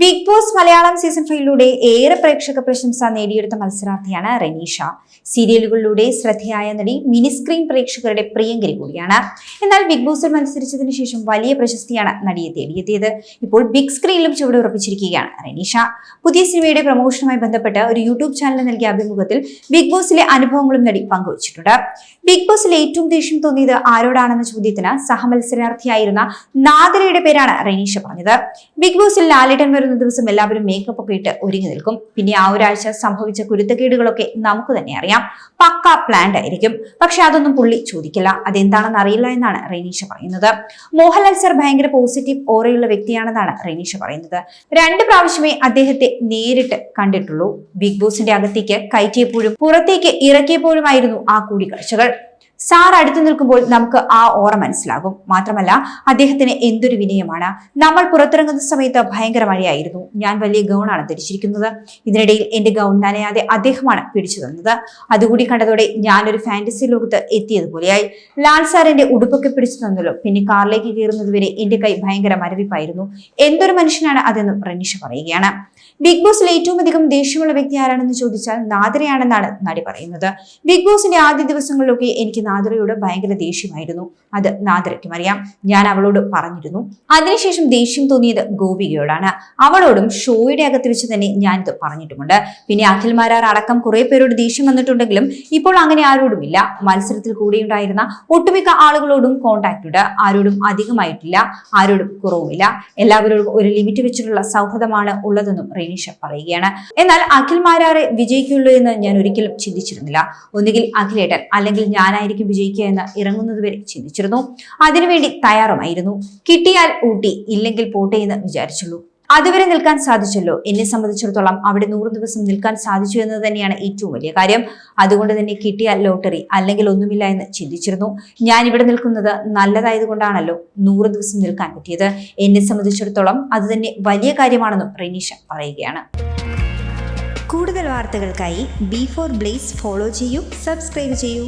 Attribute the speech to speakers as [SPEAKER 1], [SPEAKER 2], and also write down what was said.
[SPEAKER 1] Big Boss Malayalam season ഫൈവിലൂടെ ഏറെ പ്രേക്ഷക പ്രശംസ നേടിയെടുത്ത മത്സരാർത്ഥിയാണ് റനീഷ സീരിയലുകളിലൂടെ ശ്രദ്ധയായ നടി മിനി സ്ക്രീൻ പ്രേക്ഷകരുടെ പ്രിയങ്കരി കൂടിയാണ്. എന്നാൽ ബിഗ് ബോസിൽ മത്സരിച്ചതിന് ശേഷം വലിയ പ്രശസ്തിയാണ് നടിയെ തേടിയെത്തിയത്. ഇപ്പോൾ ബിഗ് സ്ക്രീനിലും ചുവട് ഉറപ്പിച്ചിരിക്കുകയാണ് റനീഷ പുതിയ സിനിമയുടെ പ്രമോഷനുമായി ബന്ധപ്പെട്ട് ഒരു യൂട്യൂബ് ചാനൽ നൽകിയ അഭിമുഖത്തിൽ ബിഗ് ബോസിലെ അനുഭവങ്ങളും നടി പങ്കുവച്ചിട്ടുണ്ട്. ബിഗ് ബോസിൽ ഏറ്റവും ദേഷ്യം തോന്നിയത് ആരോടാണെന്ന ചോദ്യത്തിന് സഹമത്സരാർത്ഥിയായിരുന്ന നാദരയുടെ പേരാണ് റനീഷ പറഞ്ഞത്. ബിഗ് ബോസിൽ ലാലേട്ടൻ വരുന്ന ദിവസം എല്ലാവരും മേക്കപ്പ് ഒക്കെ ഇട്ട് ഒരുങ്ങി നിൽക്കും. പിന്നെ ആ ഒരാഴ്ച സംഭവിച്ച കുരുത്തക്കേടുകളൊക്കെ നമുക്ക് തന്നെ അറിയാം. പക്ക പ്ലാൻഡ് ആയിരിക്കും. പക്ഷെ അതൊന്നും പുള്ളി ചോദിക്കില്ല. അതെന്താണെന്ന് അറിയില്ല എന്നാണ് റെനീഷ പറയുന്നത്. മോഹൻലാൽ സർ ഭയങ്കര പോസിറ്റീവ് ഓറയുള്ള വ്യക്തിയാണെന്നാണ് റെനീഷ പറയുന്നത്. രണ്ട് പ്രാവശ്യമേ അദ്ദേഹത്തെ നേരിട്ട് കണ്ടിട്ടുള്ളൂ. ബിഗ് ബോസിന്റെ അകത്തേക്ക് കയറ്റിയപ്പോഴും പുറത്തേക്ക് ഇറക്കിയപ്പോഴുമായിരുന്നു ആ കൂടിക്കാഴ്ചകൾ. സാർ അടുത്തു നിൽക്കുമ്പോൾ നമുക്ക് ആ ഓറ മനസ്സിലാകും. മാത്രമല്ല അദ്ദേഹത്തിന് എന്തൊരു വിനയമാണ്. നമ്മൾ പുറത്തിറങ്ങുന്ന സമയത്ത് ഭയങ്കര മഴയായിരുന്നു. ഞാൻ വലിയ ഗൗണാണ് ധരിച്ചിരിക്കുന്നത്. ഇതിനിടയിൽ എന്റെ ഗൗൺ നനയാതെ അദ്ദേഹമാണ് പിടിച്ചു തന്നത്. അതുകൂടി കണ്ടതോടെ ഞാനൊരു ഫാന്റസി ലോകത്ത് എത്തിയതുപോലെയായി ലാൽ സാർ എന്റെ ഉടുപ്പൊക്കെ പിടിച്ചു തന്നല്ലോ. പിന്നെ കാറിലേക്ക് കയറുന്നതുവരെ എന്റെ കൈ ഭയങ്കര മരവിപ്പായിരുന്നു. എന്തൊരു മനുഷ്യനാണ് അതെന്ന് റനീഷ പറയുകയാണ്. ബിഗ് ബോസിൽ ഏറ്റവും അധികം ദേഷ്യമുള്ള വ്യക്തി ആരാണെന്ന് ചോദിച്ചാൽ നാദരയാണെന്നാണ് നടി പറയുന്നത്. ബിഗ് ബോസിന്റെ ആദ്യ ദിവസങ്ങളിലൊക്കെ എനിക്ക് നാദരയോട് ഭയങ്കര ദേഷ്യമായിരുന്നു. അത് നാദ്രയ്ക്കും അറിയാം. ഞാൻ അവളോട് പറഞ്ഞിരുന്നു. അതിനുശേഷം ദേഷ്യം തോന്നിയത് ഗോപികയോടാണ്. അവളോടും ഷോയുടെ അകത്ത് വെച്ച് തന്നെ ഞാനിത് പറഞ്ഞിട്ടുമുണ്ട്. പിന്നെ അഖിൽമാരാർ അടക്കം കുറെ പേരോട് ദേഷ്യം വന്നിട്ടുണ്ടെങ്കിലും ഇപ്പോൾ അങ്ങനെ ആരോടുമില്ല. മത്സരത്തിൽ കൂടെയുണ്ടായിരുന്ന ഒട്ടുമിക്ക ആളുകളോടും കോണ്ടാക്ട് ഉണ്ട്. ആരോടും അധികമായിട്ടില്ല. ആരോടും കുറവുമില്ല. എല്ലാവരോടും ഒരു ലിമിറ്റ് വെച്ചിട്ടുള്ള സൗഹൃദമാണ് ഉള്ളതെന്നും റെനീഷ പറയുകയാണ്. എന്നാൽ അഖിൽമാരാറെ വിജയിക്കുള്ളൂ എന്ന് ഞാൻ ഒരിക്കലും ചിന്തിച്ചിരുന്നില്ല. ഒന്നുകിൽ അഖിലേട്ടൻ അല്ലെങ്കിൽ ഞാനായിരിക്കും വിജയിക്കുക എന്ന് ഇറങ്ങുന്നത് വരെ ചിന്തിച്ചിരുന്നു. അതിനുവേണ്ടി തയ്യാറുമായിരുന്നു. കിട്ടിയാൽ ഊട്ടി ഇല്ലെങ്കിൽ പോട്ടെ എന്ന് വിചാരിച്ചുള്ളൂ. അതുവരെ നിൽക്കാൻ സാധിച്ചല്ലോ. എന്നെ സംബന്ധിച്ചിടത്തോളം അവിടെ നൂറ് ദിവസം നിൽക്കാൻ സാധിച്ചു എന്നത് തന്നെയാണ് ഏറ്റവും വലിയ കാര്യം. അതുകൊണ്ട് തന്നെ കിട്ടിയ ലോട്ടറി അല്ലെങ്കിൽ ഒന്നുമില്ല എന്ന് ചിന്തിച്ചിരുന്നു. ഞാൻ ഇവിടെ നിൽക്കുന്നത് നല്ലതായതുകൊണ്ടാണല്ലോ നൂറ് ദിവസം നിൽക്കാൻ പറ്റിയത്. എന്നെ സംബന്ധിച്ചിടത്തോളം അത് തന്നെ വലിയ കാര്യമാണെന്നും റെനീഷ പറയുകയാണ്. കൂടുതൽ വാർത്തകൾക്കായി ബി ഫോർ ബ്ലേസ് ഫോളോ ചെയ്യൂ സബ്സ്ക്രൈബ് ചെയ്യൂ.